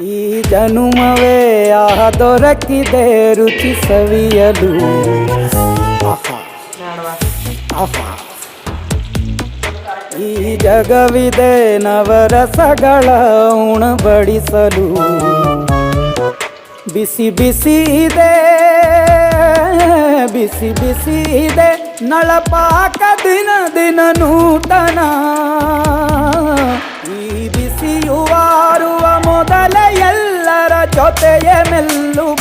ಜನುಮವೇ ಆ ದೊರಕಿದೆ ರುಚಿ ಸವಿಯಲು ಈ ಜಗವಿದೆ ನವರಸಗಳ ಉಣಬಡಿಸಲು. ಬಿಸಿ ಬಿಸಿ ಇದೆ, ಬಿಸಿ ಬಿಸಿ ಇದೆ, ನಳಪಾಕ ದಿನ ದಿನ ನೂತನ.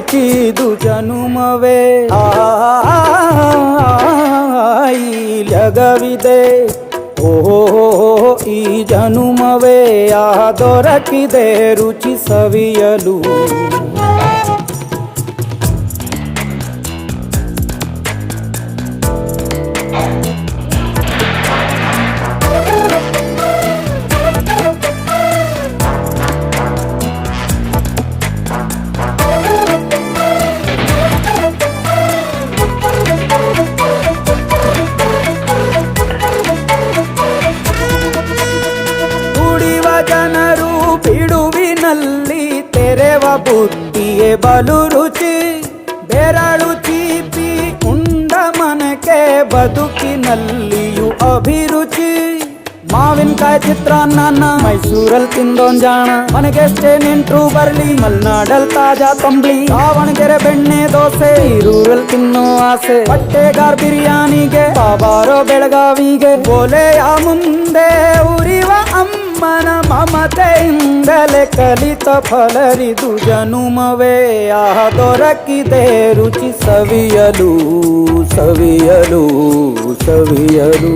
ರುಚಿದು ಜನುಮವೇ. ಆ ಈ ಜಗವಿದೆ ಓಹೋ ಈ ಜನುಮವೇ. ಆ ದೊರಕಿದೆ ರುಚಿ ಸವಿಯಲು. ಬಿಡುವಿನಲ್ಲಿ ತೆರೆವ ಬುದ್ಧಿಯೇ ಬಲು ರುಚಿ ಬೆರಳು ಚೀಪಿ ಉಂಡ ಮನಕ್ಕೆ ಬದುಕಿನಲ್ಲಿಯೂ ಅಭಿರುಚಿ. ಮಾವಿನಕಾಯಿ ಚಿತ್ರಾನ್ನ ಮೈಸೂರಲ್ಲಿ ತಿಂದೋನ್ ಜಾಣ, ಮನೆಗೆಷ್ಟೇ ನೆಂಟ್ರು ಬರ್ಲಿ, ಮಲ್ನಾಡಲ್ ತಾಜಾ ತಂಬ್ಳಿ ದಾವಣಗೆರೆ ಬೆಣ್ಣೆ ದೋಸೆ ಈರೂರಲ್ಲಿ ತಿನ್ನೋ ಆಸೆ. ಬಟ್ಟೆಗಾರ್ ಬಿರಿಯಾನಿಗೆ ಬಾಬಾರೋ ಬೆಳಗಾವಿಗೆ ಬೋಲೆಯ ಮುಂದೆ ಅಮ್ಮನ ಮಮತೆಯಿಂದಲೇ ಕಲಿತ ಫಲರಿದು ಜನುಮವೇ. ಆಹ ದೊರಕಿದೆ ರುಚಿ ಸವಿಯಲು ಸವಿಯಲು ಸವಿಯಲು.